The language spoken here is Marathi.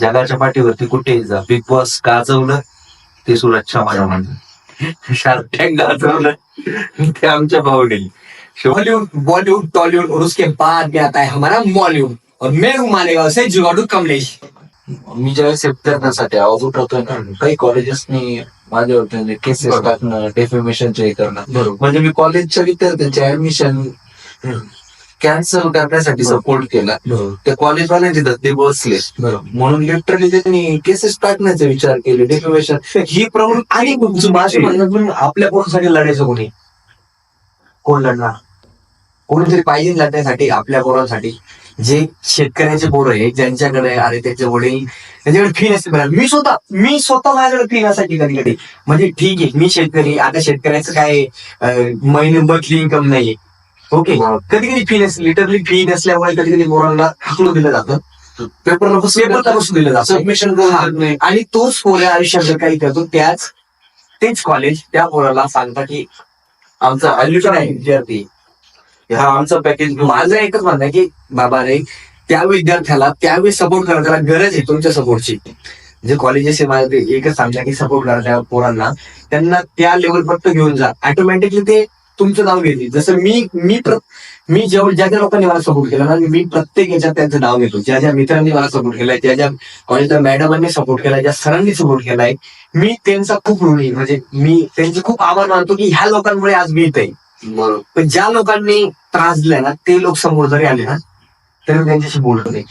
जगाच्या पाठीवरती कुठेही जा. बिग बॉस गाजवलं ते सुरज चव्हाण म्हणलं शार्क टँक गाजवलं ते आमच्या भावने बॉलीवुड बॉलीवुड टॉलीवुड और उसके बाद में आता है हमारा बॉलीवुड और मैं हूँ मालेगांव से जुगाड़ू कमलेश. मी ज्यावेळेस विद्यार्थ्यांसाठी आवाज उठवतोय ना काही कॉलेजेसनी माझ्यावर केसेस. टाकणं डेफिमेशनचे हे करणं. बरोबर. म्हणजे मी कॉलेजच्या विद्यार्थ्यांचे ऍडमिशन कॅन्सल करण्यासाठी सपोर्ट केला. त्या कॉलेजवाल्यांचे धंदे बसले. बरोबर. म्हणून लिटरली त्यांनी केसेस टाकण्याचा विचार केले डेफिमेशन ही प्रवृत्ती आणि पण आपल्या पोरांसाठी लढायचं कोणी? कोण लढणार? कोणीतरी पाहिजे लढण्यासाठी आपल्या पोरांसाठी. जे शेतकऱ्याचे पोरं आहे ज्यांच्याकडे अरे त्याचे वडील त्यांच्याकडे फी नसते मी स्वतः मी स्वतः माझ्याकडे फी नसायची कधी कधी. म्हणजे ठीक आहे मी शेतकरी आता शेतकऱ्याचं काय महिने बदली इन्कम नाहीये. ओके कधी कधी फी नसते लिटरली फी नसल्यामुळे कधी कधी पोरांना हाकलून दिलं जातं. पेपरला पेपरला बसून दिलं जातं. सबमिशन. आणि तोच पोऱ्या आयुष्यात जर काही करतो त्याच तेच कॉलेज त्या पोराला सांगता की आमचा आयुष्य नाही. विद्यार्थी. हा आमचा पॅकेज माझं एकच म्हणणं आहे की बाबा रे त्या विद्यार्थ्याला त्यावेळी सपोर्ट करा त्याला गरज आहे तुमच्या सपोर्टची जे कॉलेजेस आहे ते एकच सांगता की सपोर्ट करा त्या पोरांना त्यांना त्या लेवल पर्यंत घेऊन जा. ऑटोमॅटिकली ते तुमचं नाव घेतील जसं मी मी मी जेव्हा ज्या ज्या लोकांनी मला सपोर्ट केला ना मी प्रत्येक याच्यात त्यांचं नाव घेतो ज्या ज्या मित्रांनी मला सपोर्ट केलाय ज्या ज्या कॉलेजच्या मॅडमांनी सपोर्ट केलाय ज्या सरांनी सपोर्ट केलाय मी त्यांचा खूप ऋणी. म्हणजे मी त्यांचे खूप आभार मानतो की ह्या लोकांमुळे आज मी इथे आहे. बरोबर पण ज्या लोकांनी त्रास दिलाय ना ते लोक समोर जरी आले ना तरी त्यांच्याशी बोलत नाही